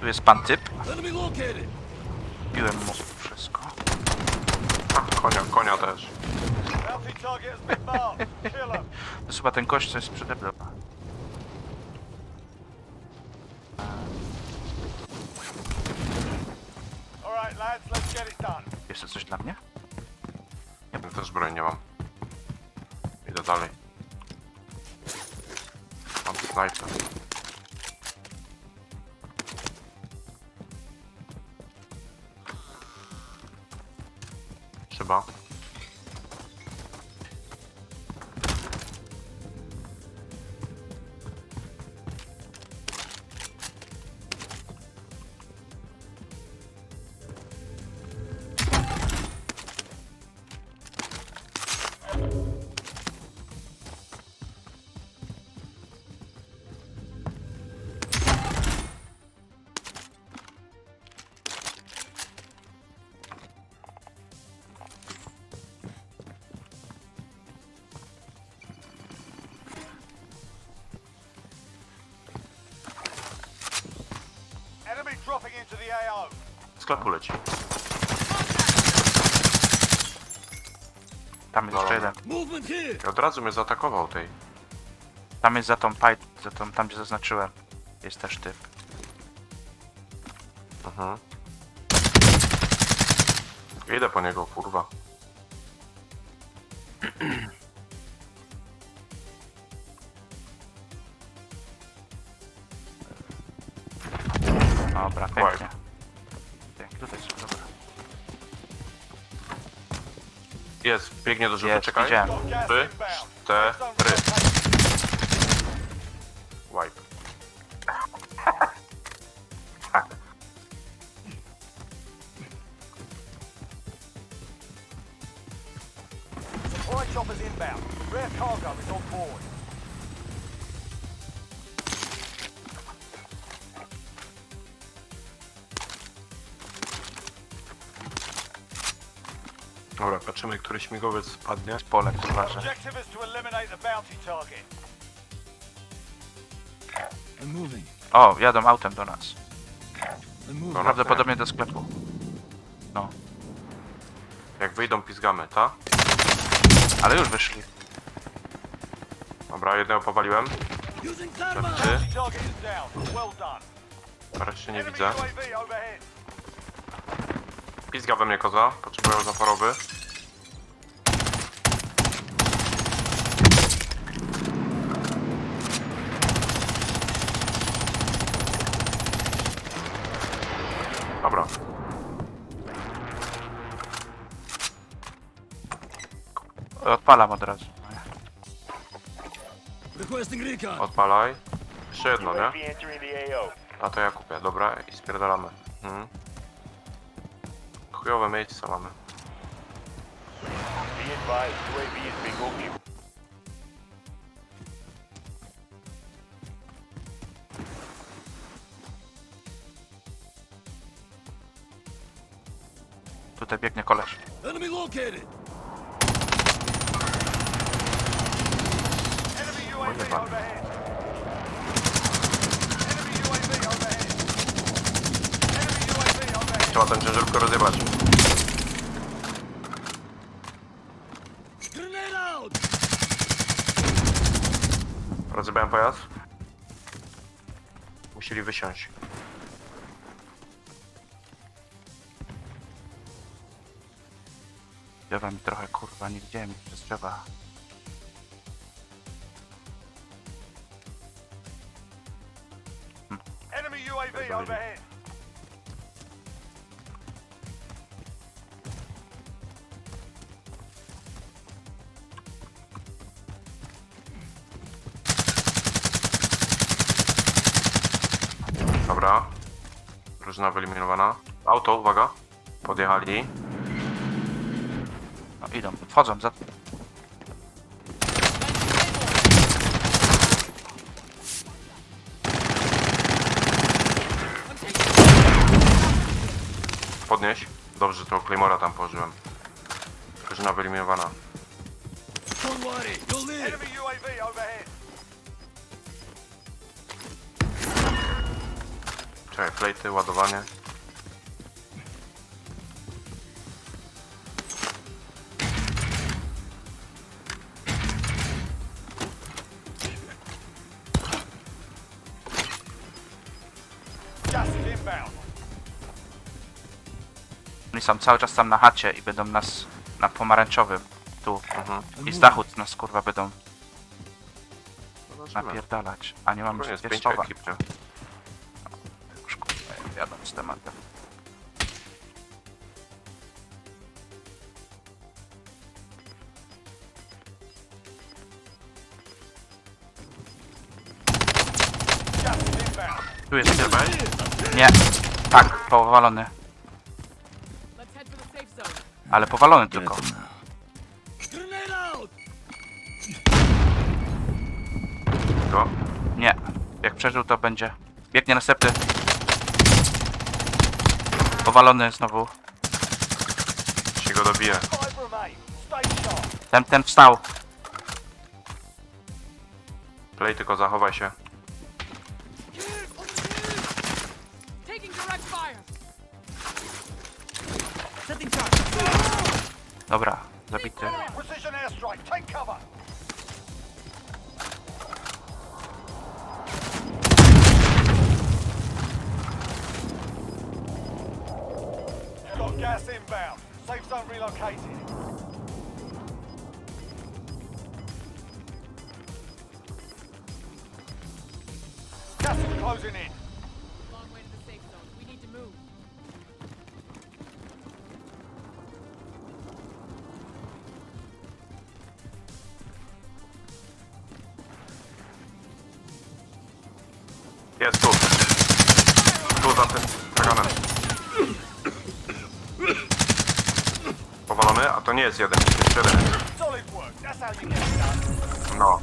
Tu jest pan typ. Piłem mu wszystko. A, konia, konia też. To jest chyba ten gość, co jest przede mną. Jest to coś dla mnie? Ja też broń nie mam. Idę dalej. Mam snajper. Chyba. Sklepu leci. Tam jest jeszcze jeden. I od razu mnie zaatakował tej. Tam jest za tą pipe, za tą, tam gdzie zaznaczyłem. Jest też typ. Mhm. Idę po niego, kurwa. Dobra, pięknie. Pięknie, tutaj są, dobra. Jest, biegnie do żółty, Jest, czekaj. widziałem. Inbound. cztery. Wipe. Dobra, patrzymy, który śmigłowiec spadnie. Pole, kurwa, że... Objective is to eliminate the bounty target. I'm moving. O, jadą autem do nas. I'm moving. Dobra. Prawdopodobnie do sklepu. No, Jak wyjdą, pizgamy, ta? ale już wyszli. Dobra, jednego powaliłem. Using thermal. Ty? Bounty target is down. Well done. Reszcie nie Enemy widzę. UAV overhead. Pizga we mnie koza, potrzebuję zaporowy. Dobra, Odpalam od razu. Requesting recon. odpalaj. Jeszcze jedno, nie? UAV entering the AO. A to ja kupię, dobra, i spierdalamy. Mhm. Chujowe miejsce mamy. Be advised, UAV is. Tutaj biegnie koleś. Enemy located. Enemy UAV overhead. Enemy UAV overhead. Trzeba tę ciężarówkę rozjebać. Rozjebałem pojazd. Musieli wysiąść. Drzewa mi trochę, kurwa, nie widziałem ich przez drzewa. Enemy UAV overhead. Dobra. Drużyna wyeliminowana. Auto, uwaga. Podjechali. No idą, wchodzą za... Podnieś. Dobrze, to Claymora tam położyłem. Drużyna wyeliminowana. Don't worry. You'll live. Enemy UAV overhead. Czekaj, plejty, ładowanie. Oni są cały czas tam na chacie i będą nas na pomarańczowym. Tu. Mhm. I z dachu nas kurwa będą Zobaczymy. napierdalać. A nie mamy Koniec, gdzie pięć ekip, nie? Już kurwa, jadą z tematem. Tu jest typ. Nie. Tak, powalony. Ale powalony tylko. Go. Nie. Jak przeżył to będzie. Biegnie następny. Powalony znowu. Się go sharp. Ten, ten wstał. Play, tylko zachowaj się. Dobra, zabity. Gas inbound. Safe zone relocated. Gas is closing in. Long way to the safe zone. We need to move. Jest tu. Tu za tym stranem. Powalony? A to nie jest jeden, jest jeszcze jeden. No.